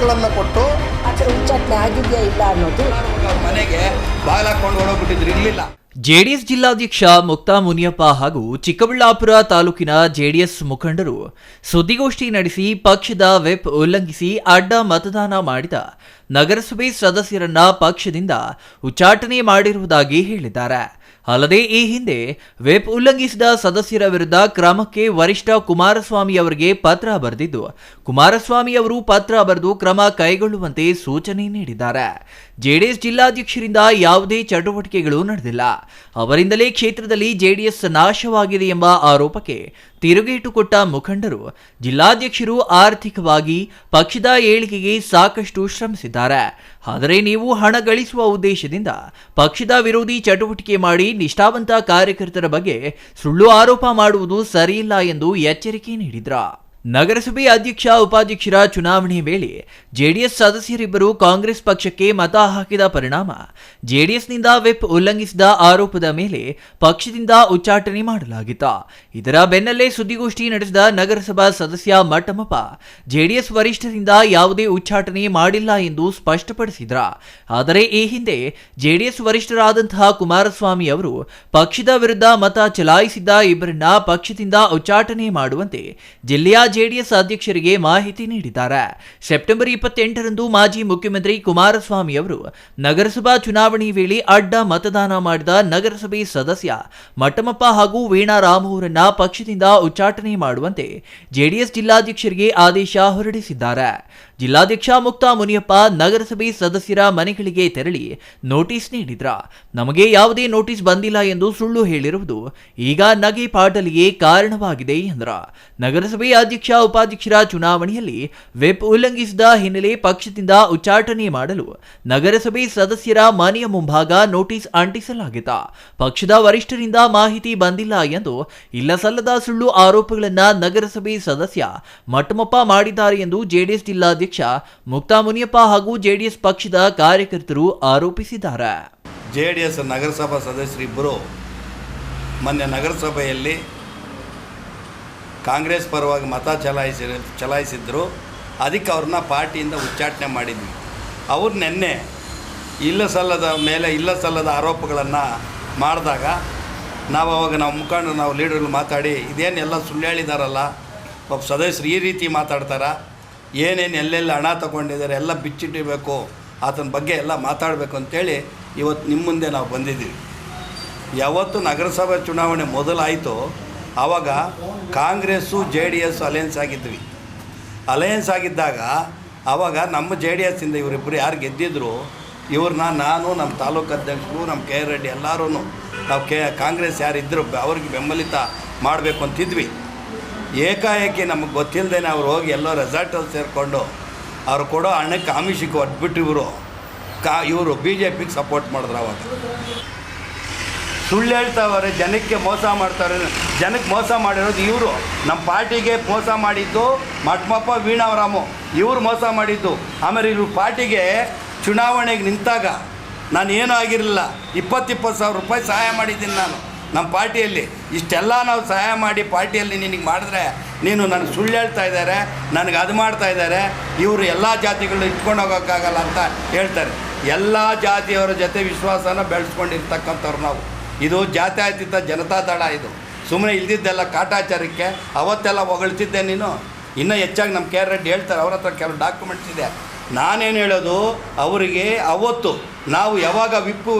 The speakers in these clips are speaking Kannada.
ಚೀಟಿಗಳನ್ನು ಕೊಟ್ಟು ಉಚ್ಚಾಟನೆ ಆಗಿದೆಯಾ ಇಲ್ಲ ಅನ್ನೋದು? ಮನೆಗೆ ಬಾಗಿಲಾಕೊಂಡು ಹೊಡೋಗ್ಬಿಟ್ಟಿದ್ರು ಇರಲಿಲ್ಲ. ಜೆಡಿಎಸ್ ಜಿಲ್ಲಾಧ್ಯಕ್ಷ ಮುಕ್ತಾ ಮುನಿಯಪ್ಪ ಹಾಗೂ ಚಿಕ್ಕಬಳ್ಳಾಪುರ ತಾಲೂಕಿನ ಜೆಡಿಎಸ್ ಮುಖಂಡರು ಸುದ್ದಿಗೋಷ್ಠಿ ನಡೆಸಿ ಪಕ್ಷದ ವೆಬ್ ಉಲ್ಲಂಘಿಸಿ ಅಡ್ಡ ಮತದಾನ ಮಾಡಿದ ನಗರಸಭೆ ಸದಸ್ಯರನ್ನ ಪಕ್ಷದಿಂದ ಉಚ್ಚಾಟನೆ ಮಾಡಿರುವುದಾಗಿ ಹೇಳಿದ್ದಾರೆ. ಅಲ್ಲದೆ ಈ ಹಿಂದೆ ವೆಬ್ ಉಲ್ಲಂಘಿಸಿದ ಸದಸ್ಯರ ವಿರುದ್ಧ ಕ್ರಮಕ್ಕೆ ವರಿಷ್ಠ ಕುಮಾರಸ್ವಾಮಿ ಅವರಿಗೆ ಪತ್ರ ಬರೆದಿದ್ದು, ಕುಮಾರಸ್ವಾಮಿ ಅವರು ಪತ್ರ ಬರೆದು ಕ್ರಮ ಕೈಗೊಳ್ಳುವಂತೆ ಸೂಚನೆ ನೀಡಿದ್ದಾರೆ. ಜೆಡಿಎಸ್ ಜಿಲ್ಲಾಧ್ಯಕ್ಷರಿಂದ ಯಾವುದೇ ಚಟುವಟಿಕೆಗಳು ನಡೆದಿಲ್ಲ. ಅವರಿಂದಲೇ ಕ್ಷೇತ್ರದಲ್ಲಿ ಜೆಡಿಎಸ್ ನಾಶವಾಗಿದೆ ಎಂಬ ಆರೋಪಕ್ಕೆ ತಿರುಗೇಟು ಕೊಟ್ಟ ಮುಖಂಡರು ಜಿಲ್ಲಾಧ್ಯಕ್ಷರು ಆರ್ಥಿಕವಾಗಿ ಪಕ್ಷದ ಏಳಿಗೆಗೆ ಸಾಕಷ್ಟು ಶ್ರಮಿಸಿದ್ದಾರೆ. ಆದರೆ ನೀವು ಹಣ ಗಳಿಸುವ ಉದ್ದೇಶದಿಂದ ಪಕ್ಷದ ವಿರೋಧಿ ಚಟುವಟಿಕೆ ಮಾಡಿ ನಿಷ್ಠಾವಂತ ಕಾರ್ಯಕರ್ತರ ಬಗ್ಗೆ ಸುಳ್ಳು ಆರೋಪ ಮಾಡುವುದು ಸರಿಯಿಲ್ಲ ಎಂದು ಎಚ್ಚರಿಕೆ ನೀಡಿದ್ರ? ನಗರಸಭೆ ಅಧ್ಯಕ್ಷ, ಉಪಾಧ್ಯಕ್ಷರ ಚುನಾವಣೆ ವೇಳೆ ಜೆಡಿಎಸ್ ಸದಸ್ಯರಿಬ್ಬರು ಕಾಂಗ್ರೆಸ್ ಪಕ್ಷಕ್ಕೆ ಮತ ಹಾಕಿದ ಪರಿಣಾಮ, ಜೆಡಿಎಸ್ನಿಂದ ವಿಪ್ ಉಲ್ಲಂಘಿಸಿದ ಆರೋಪದ ಮೇಲೆ ಪಕ್ಷದಿಂದ ಉಚ್ಚಾಟನೆ ಮಾಡಲಾಗಿತ್ತು. ಇದರ ಬೆನ್ನಲ್ಲೇ ಸುದ್ದಿಗೋಷ್ಠಿ ನಡೆಸಿದ ನಗರಸಭಾ ಸದಸ್ಯ ಮಟ್ಟಮಪ್ಪ ಜೆಡಿಎಸ್ ವರಿಷ್ಠರಿಂದ ಯಾವುದೇ ಉಚ್ಚಾಟನೆ ಮಾಡಿಲ್ಲ ಎಂದು ಸ್ಪಷ್ಟಪಡಿಸಿದ್ರ. ಆದರೆ ಈ ಹಿಂದೆ ಜೆಡಿಎಸ್ ವರಿಷ್ಠರಾದಂತಹ ಕುಮಾರಸ್ವಾಮಿ ಅವರು ಪಕ್ಷದ ವಿರುದ್ಧ ಮತ ಚಲಾಯಿಸಿದ್ದ ಇಬ್ಬರನ್ನ ಪಕ್ಷದಿಂದ ಉಚ್ಚಾಟನೆ ಮಾಡುವಂತೆ ಜಿಲ್ಲೆಯ ಜೆಡಿಎಸ್ ಅಧ್ಯಕ್ಷರಿಗೆ ಮಾಹಿತಿ ನೀಡಿದ್ದಾರೆ. ಸೆಪ್ಟೆಂಬರ್ ಇಪ್ಪತ್ತೆಂಟರಂದು ಮಾಜಿ ಮುಖ್ಯಮಂತ್ರಿ ಕುಮಾರಸ್ವಾಮಿ ಅವರು ನಗರಸಭಾ ಚುನಾವಣೆ ವೇಳೆ ಅಡ್ಡ ಮತದಾನ ಮಾಡಿದ ನಗರಸಭೆ ಸದಸ್ಯ ಮಟ್ಟಮಪ್ಪ ಹಾಗೂ ವೀಣಾ ರಾಮು ಅವರನ್ನ ಪಕ್ಷದಿಂದ ಉಚ್ಚಾಟನೆ ಮಾಡುವಂತೆ ಜೆಡಿಎಸ್ ಜಿಲ್ಲಾಧ್ಯಕ್ಷರಿಗೆ ಆದೇಶ ಹೊರಡಿಸಿದ್ದಾರೆ. ಜಿಲ್ಲಾಧ್ಯಕ್ಷ ಮುಕ್ತಾ ಮುನಿಯಪ್ಪ ನಗರಸಭೆ ಸದಸ್ಯರ ಮನೆಗಳಿಗೆ ತೆರಳಿ ನೋಟಿಸ್ ನೀಡಿದ್ರ. ನಮಗೆ ಯಾವುದೇ ನೋಟಿಸ್ ಬಂದಿಲ್ಲ ಎಂದು ಸುಳ್ಳು ಹೇಳಿರುವುದು ಈಗ ನಗೆ ಪಾಟಲಿಗೆ ಕಾರಣವಾಗಿದೆ ಎಂದ್ರ. ನಗರಸಭೆ ಅಧ್ಯಕ್ಷ ಉಪಾಧ್ಯಕ್ಷರ ಚುನಾವಣೆಯಲ್ಲಿ ವೆಬ್ ಉಲ್ಲಂಘಿಸಿದ ಹಿನ್ನೆಲೆ ಪಕ್ಷದಿಂದ ಉಚ್ಚಾಟನೆ ಮಾಡಲು ನಗರಸಭೆ ಸದಸ್ಯರ ಮನೆಯ ಮುಂಭಾಗ ನೋಟಿಸ್ ಅಂಟಿಸಲಾಗಿತ್ತ ಪಕ್ಷದ ವರಿಷ್ಠರಿಂದ ಮಾಹಿತಿ ಬಂದಿಲ್ಲ ಎಂದು ಇಲ್ಲಸಲ್ಲದ ಸುಳ್ಳು ಆರೋಪಗಳನ್ನ ನಗರಸಭೆ ಸದಸ್ಯ ಮಟ್ಟಮಪ್ಪ ಮಾಡಿದ್ದಾರೆ ಎಂದು ಜೆಡಿಎಸ್ ಜಿಲ್ಲಾಧ್ಯಕ್ಷ ಮುಕ್ತಾ ಮುನಿಯಪ್ಪ ಹಾಗೂ ಜೆಡಿಎಸ್ ಪಕ್ಷದ ಕಾರ್ಯಕರ್ತರು ಆರೋಪಿಸಿದ್ದಾರೆ. ಜೆ ಡಿ ಎಸ್ ನಗರಸಭಾ ಸದಸ್ಯರಿಬ್ಬರು ಮೊನ್ನೆ ನಗರಸಭೆಯಲ್ಲಿ ಕಾಂಗ್ರೆಸ್ ಪರವಾಗಿ ಮತ ಚಲಾಯಿಸಿ ಚಲಾಯಿಸಿದ್ರು. ಅದಕ್ಕೆ ಅವ್ರನ್ನ ಪಾರ್ಟಿಯಿಂದ ಉಚ್ಚಾಟನೆ ಮಾಡಿದ್ವಿ. ಅವ್ರು ನಿನ್ನೆ ಇಲ್ಲ ಸಲ್ಲದ ಮೇಲೆ ಇಲ್ಲ ಸಲ್ಲದ ಆರೋಪಗಳನ್ನು ಮಾಡಿದಾಗ ನಾವು ಅವಾಗ ನಾವು ಮುಖಂಡರು, ನಾವು ಲೀಡರ್ಗಳು ಮಾತಾಡಿ ಇದೇನೆಲ್ಲ ಸುಳ್ಳು ಹೇಳಿದಾರಲ್ಲ ಒಬ್ಬ ಸದಸ್ಯರು ಈ ರೀತಿ ಮಾತಾಡ್ತಾರ? ಏನೇನು ಎಲ್ಲೆಲ್ಲಿ ಹಣ ತಗೊಂಡಿದ್ದಾರೆ, ಎಲ್ಲ ಬಿಚ್ಚಿಟ್ಟಿರಬೇಕು, ಆತನ ಬಗ್ಗೆ ಎಲ್ಲ ಮಾತಾಡಬೇಕು ಅಂತೇಳಿ ಇವತ್ತು ನಿಮ್ಮ ಮುಂದೆ ನಾವು ಬಂದಿದ್ದೀವಿ. ಯಾವತ್ತು ನಗರಸಭೆ ಚುನಾವಣೆ ಮೊದಲಾಯಿತು, ಆವಾಗ Congress, J D S alliance ಆಗಿದ್ವಿ. Alliance ಆಗಿದ್ದಾಗ, ಆವಾಗ ನಮ್ಮ ಜೆ ಡಿ ಎಸ್ಸಿಂದ ಇವರಿಬ್ಬರು ಯಾರು ಗೆದ್ದಿದ್ರು ಇವ್ರನ್ನ ನಾನು ನಮ್ಮ ತಾಲೂಕು ಅಧ್ಯಕ್ಷರು ನಮ್ಮ ಕೆ ಆರ್ ರೆಡ್ಡಿ ಎಲ್ಲರೂ ನಾವು ಕೆ, ಕಾಂಗ್ರೆಸ್ ಯಾರಿದ್ದರು ಅವ್ರಿಗೆ ಬೆಂಬಲಿತ ಮಾಡಬೇಕು ಅಂತಿದ್ವಿ. ಏಕಾಏಕಿ ನಮಗೆ ಗೊತ್ತಿಲ್ಲದೇನೆ ಅವ್ರು ಹೋಗಿ ಎಲ್ಲೋ ರೆಸಾರ್ಟಲ್ಲಿ ಸೇರಿಕೊಂಡು ಅವ್ರು ಕೊಡೋ ಹಣಕ್ಕೆ ಆಮಿಷಕ್ಕೆ ಹೊಟ್ಬಿಟ್ಟು ಇವರು ಕಾ, ಇವರು ಬಿ ಜೆ ಪಿಗೆ ಸಪೋರ್ಟ್ ಮಾಡಿದ್ರು ಅವಾಗ. ಸುಳ್ಳು ಹೇಳ್ತಾವ್ರೆ ಜನಕ್ಕೆ ಮೋಸ ಮಾಡ್ತಾರೆ. ಜನಕ್ಕೆ ಮೋಸ ಮಾಡಿರೋದು ಇವರು. ನಮ್ಮ ಪಾರ್ಟಿಗೆ ಮೋಸ ಮಾಡಿದ್ದು ಮಟ್ಮಪ್ಪ ವೀಣಾವರಾಮು. ಇವರು ಮೋಸ ಮಾಡಿದ್ದು. ಆಮೇಲೆ ಇವರು ಪಾರ್ಟಿಗೆ ಚುನಾವಣೆಗೆ ನಿಂತಾಗ ನಾನು ಏನೂ ಆಗಿರಲಿಲ್ಲ. ಇಪ್ಪತ್ತಿಪ್ಪತ್ತು ಸಾವಿರ ರೂಪಾಯಿ ಸಹಾಯ ಮಾಡಿದ್ದೀನಿ ನಾನು. ನಮ್ಮ ಪಾರ್ಟಿಯಲ್ಲಿ ಇಷ್ಟೆಲ್ಲ ನಾವು ಸಹಾಯ ಮಾಡಿ ಪಾರ್ಟಿಯಲ್ಲಿ ನಿನಗೆ ಮಾಡಿದ್ರೆ ನೀನು ನನಗೆ ಸುಳ್ಳು ಹೇಳ್ತಾ ಇದ್ದಾರೆ, ನನಗೆ ಅದು ಮಾಡ್ತಾ ಇದ್ದಾರೆ, ಇವರು ಎಲ್ಲ ಜಾತಿಗಳನ್ನ ಇಟ್ಕೊಂಡು ಹೋಗೋಕ್ಕಾಗಲ್ಲ ಅಂತ ಹೇಳ್ತಾರೆ. ಎಲ್ಲ ಜಾತಿಯವರ ಜೊತೆ ವಿಶ್ವಾಸನ ಬೆಳೆಸ್ಕೊಂಡಿರ್ತಕ್ಕಂಥವ್ರು ನಾವು. ಇದು ಜಾತ್ಯಾತೀತ ಜನತಾ ದಳ ಇದು. ಸುಮ್ಮನೆ ಇಲ್ದಿದ್ದೆಲ್ಲ ಕಾಟಾಚಾರಕ್ಕೆ ಅವತ್ತೆಲ್ಲ ಹೊಗಳ್ತಿದ್ದೆ ನೀನು. ಇನ್ನೂ ಹೆಚ್ಚಾಗಿ ನಮ್ಮ ಕೆ ಆರ್ ರೆಡ್ಡಿ ಹೇಳ್ತಾರೆ, ಅವ್ರ ಹತ್ರ ಕೆಲವು ಡಾಕ್ಯುಮೆಂಟ್ಸ್ ಇದೆ. ನಾನೇನು ಹೇಳೋದು? ಅವರಿಗೆ ಅವತ್ತು ನಾವು ಯಾವಾಗ ವಿಪ್ಪು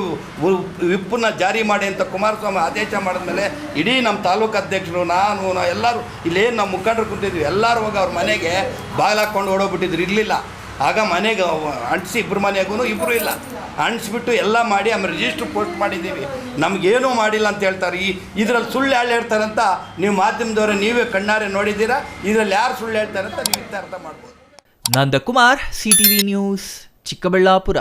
ವಿಪ್ಪನ್ನ ಜಾರಿ ಮಾಡಿ ಅಂತ ಕುಮಾರಸ್ವಾಮಿ ಆದೇಶ ಮಾಡಿದ್ಮೇಲೆ ಇಡೀ ನಮ್ಮ ತಾಲೂಕು ಅಧ್ಯಕ್ಷರು, ನಾನು ಎಲ್ಲರೂ ಇಲ್ಲೇನು ನಮ್ಮ ಮುಖಂಡರು ಕೂತಿದ್ವಿ. ಎಲ್ಲರೂ ಹೋಗಿ ಅವ್ರ ಮನೆಗೆ ಬಾಗಿಲಾಕೊಂಡು ಓಡೋಗ್ಬಿಟ್ಟಿದ್ರು. ಇರಲಿಲ್ಲ. ಆಗ ಮನೆಗೆ ಅಂಟಿಸಿ ಇಬ್ಬರು ಮನೆಗೂ ಇಬ್ಬರು ಇಲ್ಲ. ಅಂಟಿಸ್ಬಿಟ್ಟು ಎಲ್ಲ ಮಾಡಿ ಆಮೇಲೆ ರಿಜಿಸ್ಟ್ರ್ ಪೋಸ್ಟ್ ಮಾಡಿದ್ದೀವಿ. ನಮಗೇನೂ ಮಾಡಿಲ್ಲ ಅಂತ ಹೇಳ್ತಾರೆ. ಈ, ಇದರಲ್ಲಿ ಸುಳ್ಳು ಹಾಳು ಹೇಳ್ತಾರಂತ ನೀವು ಮಾಧ್ಯಮದವರೇ, ನೀವೇ ಕಣ್ಣಾರೆ ನೋಡಿದ್ದೀರಾ? ಇದರಲ್ಲಿ ಯಾರು ಸುಳ್ಳು ಹೇಳ್ತಾರೆ ಅಂತ ನೀವು ಅರ್ಥ ಮಾಡ್ಬೋದು. Nandakumar CTV news Chikkaballapur.